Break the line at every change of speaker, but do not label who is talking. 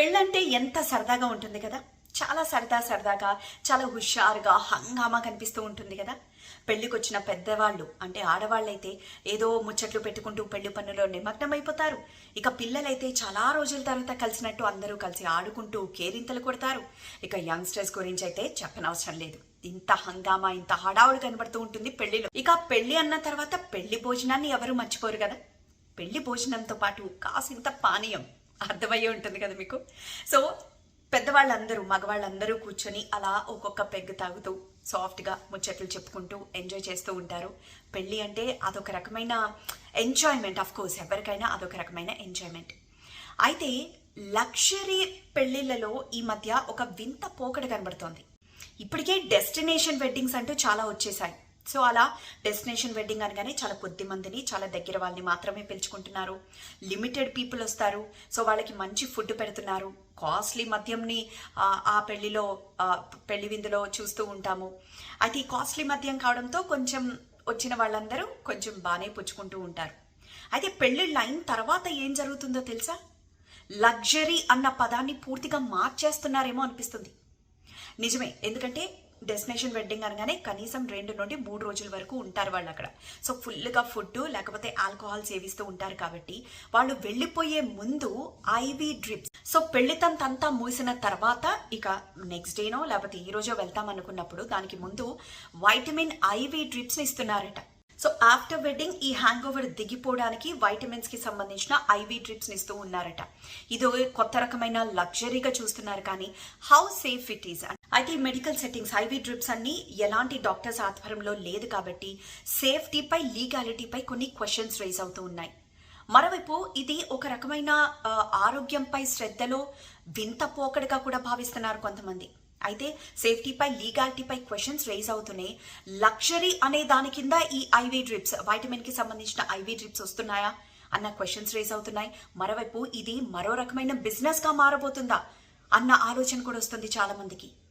పెళ్ళంటే ఎంత సరదాగా ఉంటుంది కదా? చాలా సరదా సరదాగా చాలా హుషారుగా హంగామా కనిపిస్తూ ఉంటుంది కదా? పెళ్ళికొచ్చిన పెద్దవాళ్ళు అంటే ఆడవాళ్ళైతే ఏదో ముచ్చట్లు పెట్టుకుంటూ పెళ్ళి పనుల్లో నిమగ్నమైపోతారు. ఇక పిల్లలైతే చాలా రోజుల తర్వాత కలిసినట్టు అందరూ కలిసి ఆడుకుంటూ కేరింతలు కొడతారు. ఇక యంగ్స్టర్స్ గురించి అయితే చెప్పనవసరం లేదు. ఇంత హంగామా ఇంత హడావుడు కనబడుతూ ఉంటుంది పెళ్ళిలో ఇక పెళ్ళి అన్న తర్వాత పెళ్ళి భోజనాన్ని ఎవరు మర్చిపోరు కదా? పెళ్ళి భోజనంతో పాటు కాసింత పానీయం. అర్థమయ్యే ఉంటుంది కదా మీకు? సో పెద్దవాళ్ళందరూ మగవాళ్ళందరూ కూర్చొని అలా ఒక్కొక్క పెగ్గు తాగుతూ సాఫ్ట్గా ముచ్చట్లు చెప్పుకుంటూ ఎంజాయ్ చేస్తూ ఉంటారు. పెళ్ళి అంటే అదొక రకమైన ఎంజాయ్మెంట్ ఆఫ్ కోర్స్ ఎవరికైనా అదొక రకమైన ఎంజాయ్మెంట్. అయితే లక్షరీ పెళ్ళిళ్ళలో ఈ మధ్య ఒక వింత పోకడ కనబడుతోంది. ఇప్పటికే డెస్టినేషన్ వెడ్డింగ్స్ అంటూ చాలా వచ్చేసాయి. సో అలా డెస్టినేషన్ వెడ్డింగ్ అనగానే చాలా కొద్ది మందిని చాలా దగ్గర వాళ్ళని మాత్రమే పిలుచుకుంటున్నారు. లిమిటెడ్ పీపుల్ వస్తారు. సో వాళ్ళకి మంచి ఫుడ్ పెడుతున్నారు. కాస్ట్లీ మద్యంని ఆ, పెళ్ళిలో పెళ్ళి విందులో చూస్తూ ఉంటాము. అయితే ఈ కాస్ట్లీ మద్యం కావడంతో కొంచెం వచ్చిన వాళ్ళందరూ కొంచెం బాగానే పుచ్చుకుంటూ ఉంటారు. అయితే పెళ్ళి లైన్ తర్వాత ఏం జరుగుతుందో తెలుసా? లగ్జరీ అన్న పదాన్ని పూర్తిగా మార్చేస్తున్నారేమో అనిపిస్తుంది. నిజమే. ఎందుకంటే డెస్టినేషన్ వెడ్డింగ్ అనగానే కనీసం రెండు నుండి మూడు రోజుల వరకు ఉంటారు వాళ్ళు అక్కడ. సో ఫుల్గా ఫుడ్ లేకపోతే ఆల్కహాల్ సేవిస్తూ ఉంటారు కాబట్టి వాళ్ళు వెళ్ళిపోయే ముందు ఐవి డ్రిప్స్. సో పెళ్ళితంతంతా మూసిన తర్వాత ఇక నెక్స్ట్ డేనో లేకపోతే ఈ రోజో వెళ్తాం అనుకున్నప్పుడు దానికి ముందు వైటమిన్ ఐవి డ్రిప్స్ ఇస్తున్నారట. సో ఆఫ్టర్ వెడ్డింగ్ ఈ హ్యాంగ్ ఓవర్ దిగిపోవడానికి వైటమిన్స్కి సంబంధించిన ఐవి డ్రిప్స్ ఇస్తూ ఉన్నారట. ఇది కొత్త రకమైన లగ్జరీగా చూస్తున్నారు కానీ హౌ సేఫ్ ఇట్ ఈస్ అయితే మెడికల్ సెట్టింగ్స్ ఐవి డ్రిప్స్ అన్ని ఎలాంటి డాక్టర్స్ ఆధ్వర్యంలో లేదు కాబట్టి సేఫ్టీపై లీగాలిటీపై కొన్ని క్వశ్చన్స్ రైజ్ అవుతూ ఉన్నాయి. మరోవైపు ఇది ఒక రకమైన ఆరోగ్యంపై శ్రద్ధలో వింత పోకడగా కూడా భావిస్తున్నారు కొంతమంది. అయితే సేఫ్టీపై లీగాలిటీపై క్వశ్చన్స్ రైజ్ అవుతున్నాయి లక్షరీ అనే దాని కింద ఈ ఐవీ డ్రిప్స్ వైటమిన్కి సంబంధించిన ఐవీ డ్రిప్స్ వస్తున్నాయా అన్న క్వశ్చన్స్ రేజ్ అవుతున్నాయి. మరోవైపు ఇది మరో రకమైన బిజినెస్గా మారబోతుందా అన్న ఆలోచన కూడా వస్తుంది చాలా మందికి